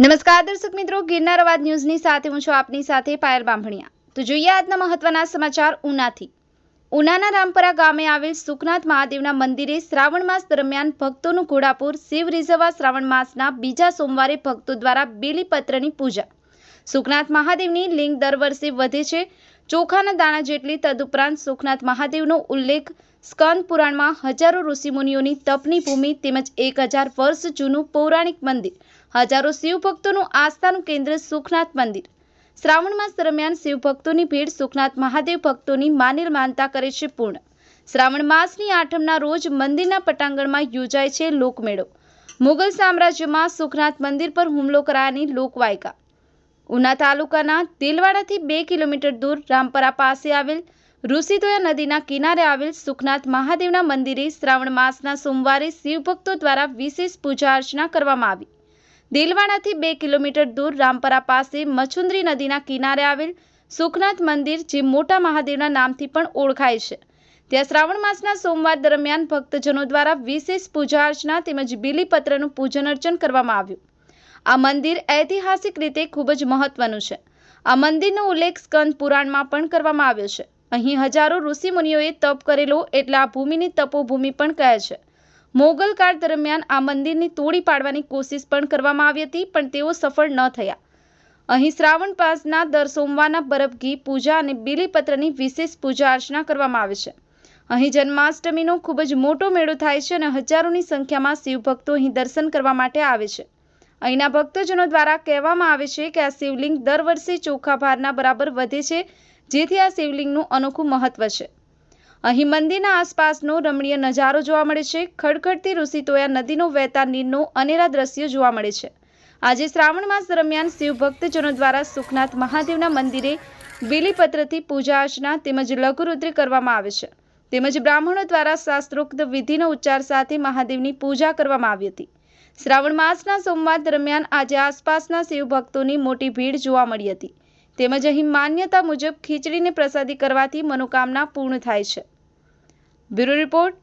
નમસ્કાર દર્શક મિત્રો, ગિરનાર અવાજ ન્યૂઝની સાથે હું છું આપની સાથે પાયલ બાંભણિયા તો જોઈએ આજના મહત્વના સમાચાર ઉનાથી. ઉનાના રામપરા ગામે આવેલ સુખનાથ મહાદેવના મંદિરે શ્રાવણ માસ દરમિયાન ભક્તોનું ઘોડાપુર, શિવ રીઝવવા શ્રાવણ માસના બીજા સોમવારે ભક્તો દ્વારા બેલીપત્રની પૂજા. સુખનાથ મહાદેવની લિંગ દર વર્ષે વધે છે. ચોખાના દાણા જેટલી તદુપરાંત સુખનાથ મહાદેવનો ઉલ્લેખ સ્કંદ પુરાણમાં હજારો ઋષિમુનિઓની તપની ભૂમિ તેમજ એક હજાર વર્ષ જૂનું પૌરાણિક મંદિર, હજારો શિવભક્તોનું આસ્થાનું કેન્દ્ર સુખનાથ મંદિર. શ્રાવણ માસ દરમિયાન શિવભક્તોની ભીડ સુખનાથ મહાદેવ ભક્તોની માનેલ માનતા કરે છે પૂર્ણ. શ્રાવણ માસની આઠમના રોજ મંદિરના પટાંગણમાં યોજાય છે લોકમેળો. મુઘલ સામ્રાજ્યમાં સુખનાથ મંદિર પર હુમલો કરાયાની લોકવાયકા. ઉના તાલુકાના દિલવાડાથી બે કિલોમીટર દૂર રામપરા પાસે આવેલ ઋષિતોયા નદીના કિનારે આવેલ સુખનાથ મહાદેવના મંદિરે શ્રાવણ માસના સોમવારે શિવભક્તો દ્વારા વિશેષ પૂજા અર્ચના કરવામાં આવી. દિલવાડાથી બે કિલોમીટર દૂર રામપરા પાસે મચુંદરી નદીના કિનારે આવેલ સુખનાથ મંદિર જે મોટા મહાદેવના નામથી પણ ઓળખાય છે. ત્યાં શ્રાવણ માસના સોમવાર દરમિયાન ભક્તજનો દ્વારા વિશેષ પૂજા અર્ચના તેમજ બીલીપત્રનું પૂજન અર્ચન કરવામાં આવ્યું. આ મંદિર ઐતિહાસિક રીતે ખૂબ જ મહત્વનું છે. આ મંદિરનો ઉલ્લેખ સ્કંદ પુરાણમાં પણ કરવામાં આવ્યો છે. અહીં હજારો ઋષિમુનિઓએ તપ કરેલો એટલે આ ભૂમિની તપોભૂમિ પણ કહે છે. મોગલ કાળ દરમિયાન આ મંદિરની તોડી પાડવાની કોશિશ પણ કરવામાં આવી હતી, પણ તેઓ સફળ ન થયા. અહીં શ્રાવણ પાસના દર સોમવારના બરફ ઘી પૂજા અને બીલીપત્રની વિશેષ પૂજા અર્ચના કરવામાં આવે છે. અહીં જન્માષ્ટમીનો ખૂબ જ મોટો મેળો થાય છે અને હજારોની સંખ્યામાં શિવભક્તો અહીં દર્શન કરવા માટે આવે છે. અહીંના ભક્તજનો દ્વારા કહેવામાં આવે છે કે આ શિવલિંગ દર વર્ષે ચોખા ભારના બરાબર વધે છે, જેથી આ શિવલિંગનું અનોખું મહત્વ છે. અહીં મંદિરના આસપાસનો રમણીય નજારો જોવા મળે છે, ખડખડતી ઋષિતોયા નદીનો વહેતા નીરનો અનેરા દ્રશ્યો જોવા મળે છે. આજે શ્રાવણ માસ દરમિયાન શિવ ભક્તજનો દ્વારા સુખનાથ મહાદેવના મંદિરે બીલીપત્રથી પૂજા અર્ચના તેમજ લઘુરુદ્ર કરવામાં આવે છે. તેમજ બ્રાહ્મણો દ્વારા શાસ્ત્રોક્ત વિધિનો ઉચ્ચાર સાથે મહાદેવની પૂજા કરવામાં આવી હતી. શ્રાવણ માસના સોમવાર દરમિયાન આજે આસપાસના શિવ ભક્તોની મોટી ભીડ જોવા મળી હતી. તેમજ અહીં માન્યતા મુજબ ખીચડીને પ્રસાદી કરવાથી મનોકામના પૂર્ણ થાય છે. Bureau report